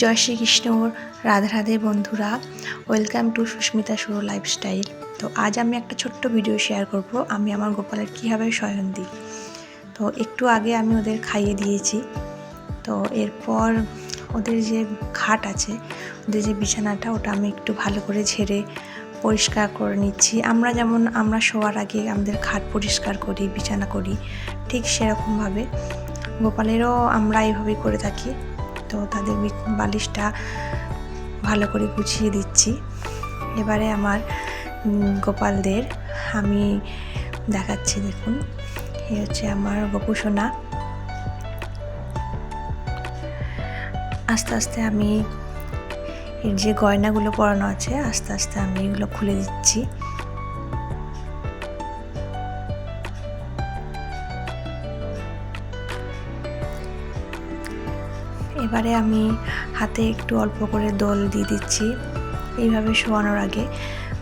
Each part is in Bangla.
জয় শ্রীকৃষ্ণ, রাধে রাধে বন্ধুরা। ওয়েলকাম টু সুস্মিতা সুর লাইফস্টাইল তো আজ আমি একটা ছোট্ট ভিডিও শেয়ার করব। আমি আমার গোপালের কীভাবে শয়ন দিই তো একটু আগে আমি ওদের খাইয়ে দিয়েছি। তো এরপর ওদের যে খাট আছে, ওদের যে বিছানাটা, ওটা আমি একটু ভালো করে ঝেড়ে পরিষ্কার করে নিচ্ছি। আমরা যেমন, আমরা শোয়ার আগে আমাদের খাট পরিষ্কার করি, বিছানা করি, ঠিক সেরকমভাবে। গোপালেরও আমরা এইভাবেই করে থাকি। তো তাদের বালিশটা ভালো করে গুছিয়ে দিচ্ছি। এবারে আমার গোপালদের আমি দেখাচ্ছি, দেখুন। এই হচ্ছে আমার গোপুসোনা। আস্তে আস্তে আমি, এর যে গয়নাগুলো পরানো আছে, আস্তে আস্তে আমি এগুলো খুলে দিচ্ছি। এবারে আমি হাতে একটু অল্প করে দোল দিয়ে দিচ্ছি। এইভাবে শোয়ানোর আগে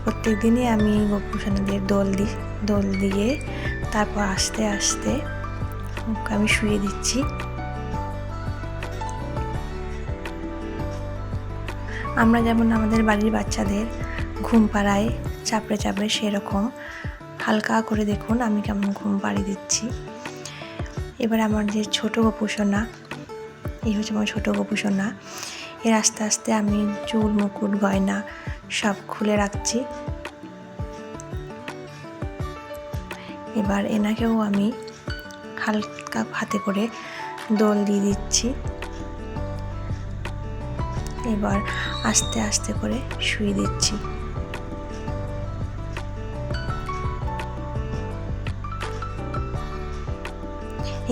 প্রত্যেক দিনই আমি গোপুষণাদের দোল দিই দোল দিয়ে তারপর আস্তে আস্তে ওকে আমি শুয়ে দিচ্ছি। আমরা যেমন আমাদের বাড়ির বাচ্চাদের ঘুম পাড়ায় চাপড়ে চাপড়ে সেরকম হালকা করে দেখুন আমি কেমন ঘুম পাড়িয়ে দিচ্ছি। এবার আমার যে ছোটো গোপুসোনা এই হচ্ছে আমার ছোটো গোপুসোনা এর আস্তে আস্তে আমি চুল, মুকুট, গয়না সব খুলে রাখছি। এবার এনাকেও আমি হালকা হাতে করে দোল দিয়ে দিচ্ছি। এবার আস্তে আস্তে করে শুয়ে দিচ্ছি।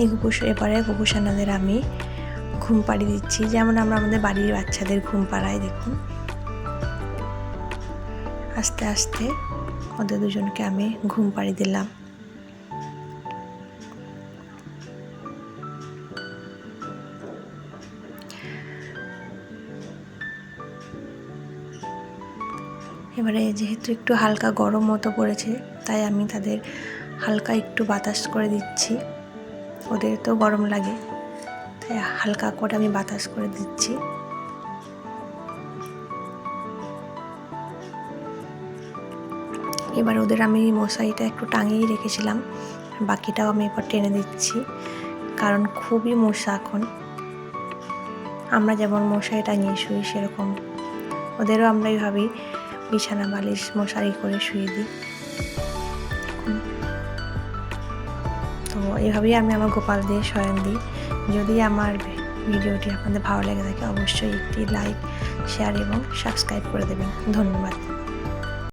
এই গোপুস, এবারে গোপুসানাদের আমি ঘুম পাড়িয়ে দিচ্ছি। যেমন আমরা আমাদের বাড়ির বাচ্চাদের ঘুম পাড়াই, দেখুন। আস্তে আস্তে ওদের দুজনকে আমি ঘুম পাড়িয়ে দিলাম। এবারে যেহেতু একটু হালকা গরম মতো পড়েছে, তাই আমি তাদের হালকা একটু বাতাস করে দিচ্ছি। ওদের তো গরম লাগে। তাই হালকা করে আমি বাতাস করে দিচ্ছি। এবার ওদের আমি মশারিটা একটু টাঙিয়ে রেখেছিলাম, বাকিটাও আমি এবার টেনে দিচ্ছি, কারণ খুবই মশা এখন। আমরা যেমন মশারি টাঙিয়ে শুই, সেরকম। ওদেরও আমরা এইভাবেই বিছানা বালিশ মশারি করে শুয়ে দিই। তো এভাবেই আমি আমার গোপাল দিয়ে শয়ন দিই। যদি আমার ভিডিওটি আপনাদের ভালো লেগে থাকে, অবশ্যই একটি লাইক, শেয়ার এবং সাবস্ক্রাইব করে দেবেন। ধন্যবাদ।